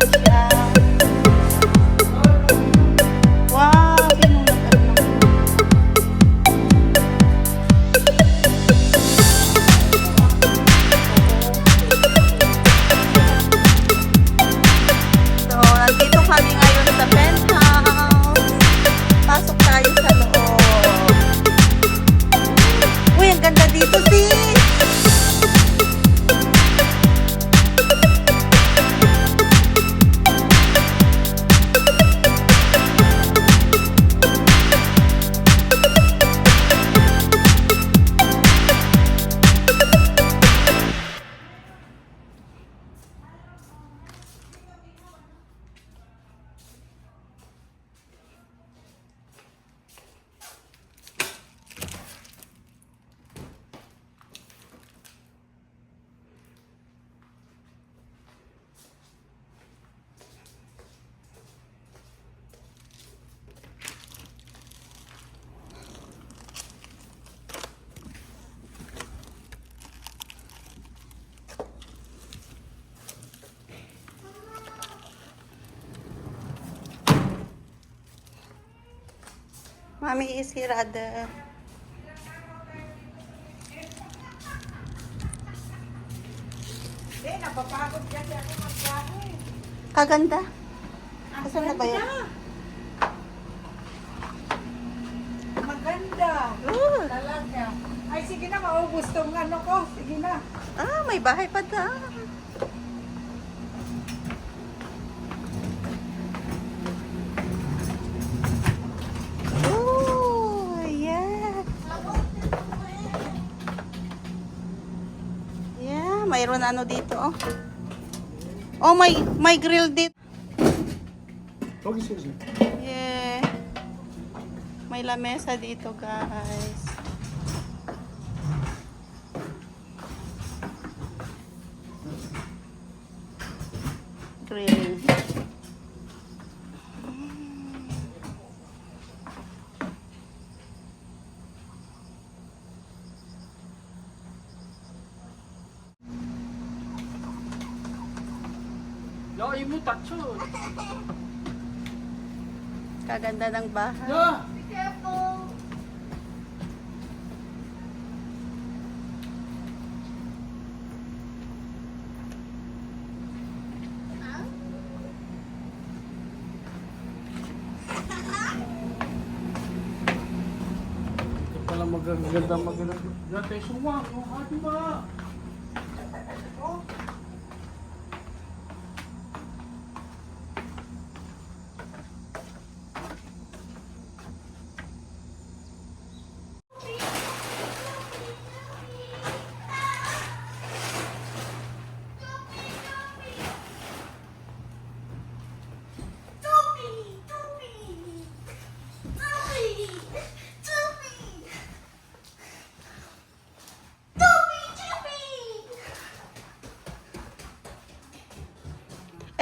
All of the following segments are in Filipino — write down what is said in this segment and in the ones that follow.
la, la. Mommy is here, Ada. Eh, napapagod kasi ako magbahay. Kaganda. Asan na ba yan? Maganda. Ooh. Talaga. Ay, sige na, maubos tong ano ko. Sige na. Ah, may bahay pa da. Meron ano dito, oh. Oh, may, may grill dito. Okay, seriously. Yeah. May lamesa dito, guys. Grill. Ya, ibu tacho. Kaganda ng bahay. Ya. Be careful. Ito pala magaganda maganda. Dati sumang, oh, ha, diba?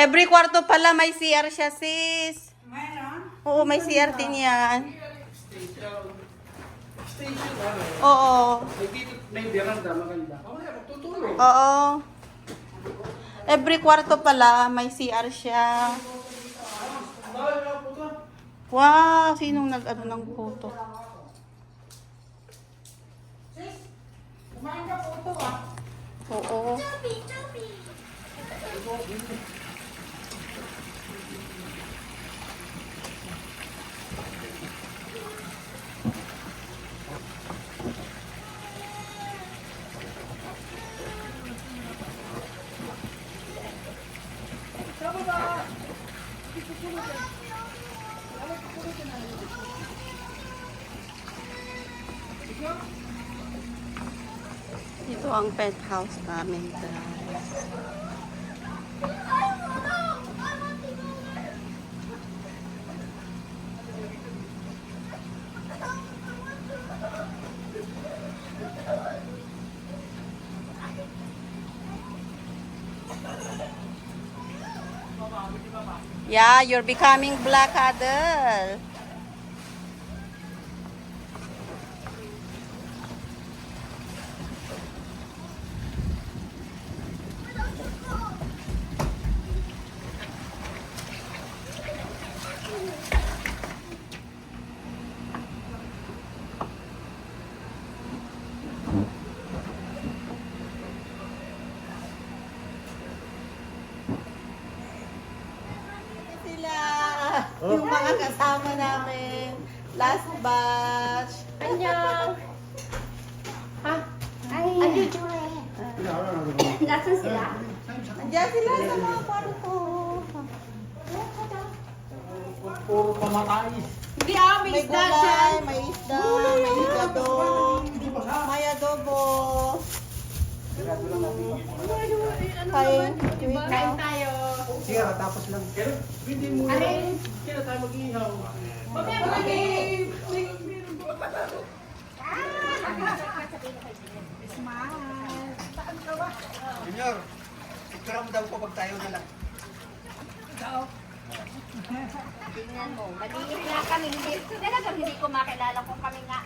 Every kwarto pala may CR siya, sis. Mayroon? Oo, may CR din yan. Station. Station, ano? Oo. May dito, may veranda, maganda. Mamaya, magtutulog. Oo. Every kwarto pala may CR siya. Wow, sinong nag-ano ng photo? Sis, kumain ka po ito ah. Oo. Ito ang pet house namin, guys. Yeah, you're becoming black adult. kasama namin. Last batch. Annyeong! Ha? Ay! Ano Nasaan sila? Andiyan sila sa mga kwarto. Puro pamatay. Hindi ah, may isda siya. May isda, may ah, higado, may adobo. Ano diba? Kain tayo. Sige, tapos lang. Pero, hindi mo Arin. Kaya tayo mag-ihaw. Mamaya mga babe. Junior, mo daw po pag tayo na lang. Tingnan mo, maliit nga kami. Hindi, talagang hindi ko makilala kung kami nga.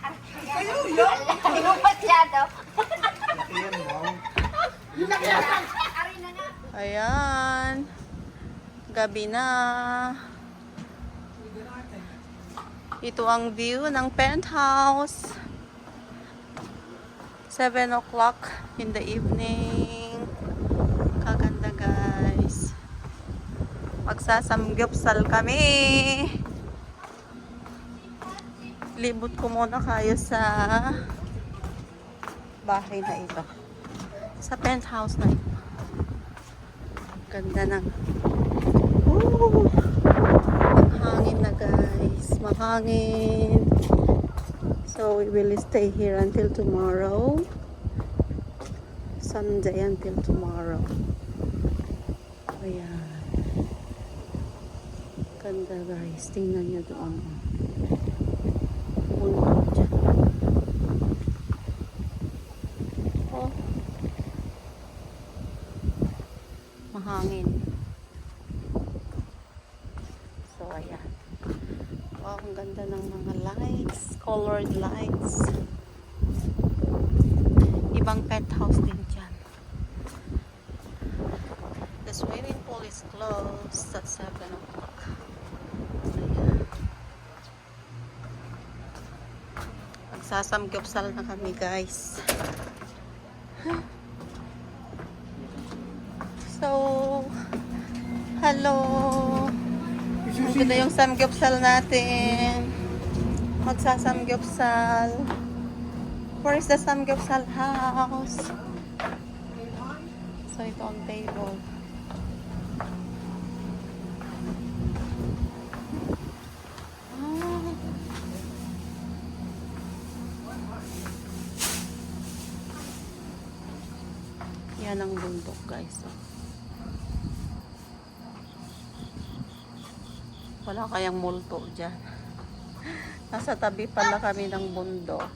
Kayo yun? Hindi mo masyado. Tingnan mo. Ari na nga. Ayan. Gabi na. Ito ang view ng penthouse. 7 o'clock in the evening. Kaganda guys. Magsasamgyupsal kami. Libot ko muna kayo sa bahay na ito. Sa penthouse na ito. Ganda ng Woo! Ang hangin na guys. Mahangin. So we will stay here until tomorrow. Sunday until tomorrow. Ayan. Ganda guys. Tingnan nyo doon. Bundok dyan. Oh. Mahangin. So, ayan. Wow, ang ganda ng mga lights. Colored lights. Ibang penthouse din dyan. The swimming pool is closed at 7 o'clock. Magsasamgyupsal na kami guys. So, hello. Ang ganda yung samgyupsal natin. Magsasamgyupsal. Where is the samgyupsal house? So, ito ang table. Ah. Yan ang bundok, guys. Wala kayang multo dyan. Nasa tabi pala kami ng bundok.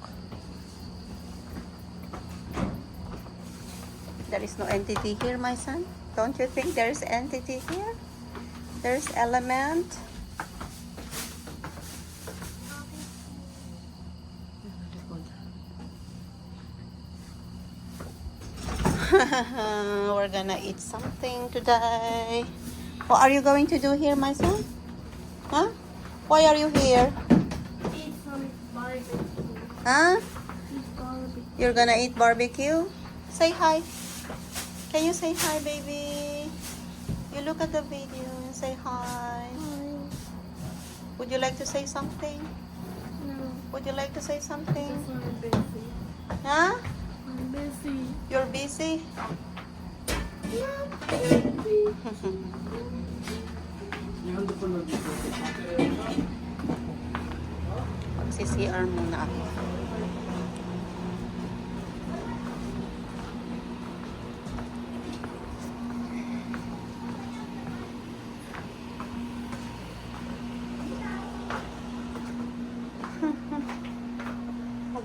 There is no entity here, my son. Don't you think there is entity here? There's element. We're gonna eat something today. What are you going to do here, my son? Huh? Why are you here? Huh? You're gonna eat barbecue? Say hi. Can you say hi, baby? You look at the video and say hi. Would you like to say something? Would you like to say something? Huh? You're busy? Yan doon pa lang dito. Mag-CCR muna ako.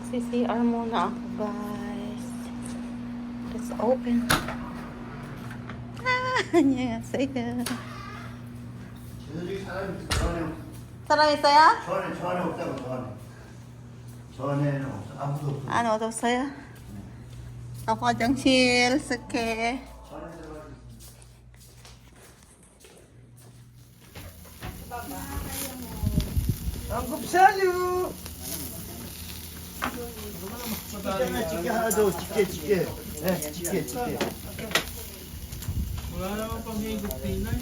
Mag-CCR muna ako, guys. Let's open. Ah, 안녕하세요. 저들이 사람이 전에 사랑했어요? 전에 전에 없다고 전에 전에는 없어 아무도 없어 Ano daw sa'yo? Ako dyang chill, sake. 전에 들어가지 Anggap sa'yo! 찌개 찌개 하나 더 찌개 찌개 네 찌개 찌개 Wala naman pang higop Pinay.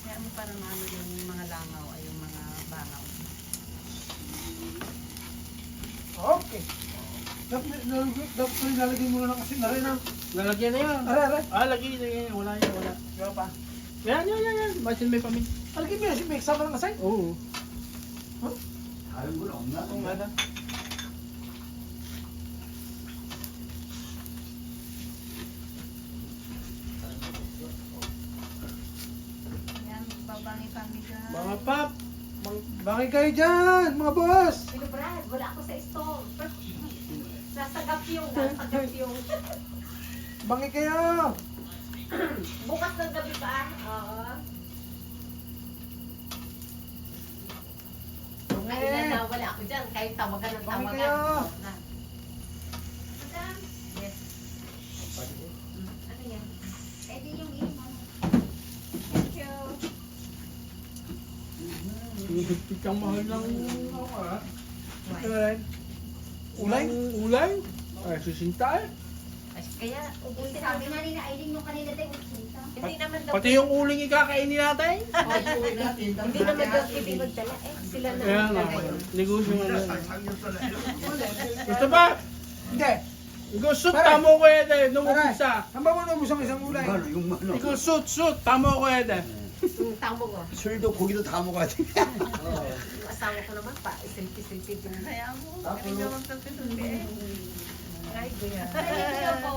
Kaya mo parang ano yung mga langaw ay yung mga bangaw. Okay. Dapat dapat nilalagay mo na kasi na rin ang... Lalagyan na yan. Are, are. Ah, lagi na yan. Wala yan, wala. Kaya pa. Yan, yan, yan, yan. Masin may pamin. Alagin ano, mo may eksama ng asay? Oo. Huh? Ayaw mo lang na. Ang ganda. Yan, babangi kami dyan. Mga pap! Bakit kayo dyan, mga boss? Sino Brad, wala ako sa store. Sasagap yung, sasagap yung. Bangi kayo! Bukas ng gabi pa. Oo. Ngayon na nawala ako dyan. Kahit tawagan ng Bakit tawagan. kayo? Na. Madam? Yes. Mm, Ano yan? Eh, di yung imo. Thank you. Higpit ang mahal ng ano ah. Ulay? Ulay? Ay, susinta eh. Kaya, ubusin sabi nga ni na Aileen nung kanina tayo, ubusin. Hindi naman daw, Pati yung uling ikakainin natin. hindi naman daw pwede magdala eh. Sila na. Kaya nga, negosyo nga lang. Ito ba? Hindi. Ikaw shoot, Pare. tamo ko Ede. Nung Pare. umpisa. Saan ba mo naubos ang isang ulay? Ano, yung ano. Ikaw shoot, shoot, tamo ko Ede. Yung tamo ko. 술도 고기도 다 먹어야 돼. Yung asawa ko naman pa, isilpi-silpi din. Kaya mo, kami nga magsasilpi eh. Ay, kuya. Ano ko?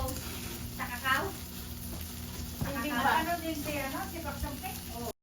Sa kakao? Hindi Kakao? Ano din siya, no? Si Paksangke? Oo.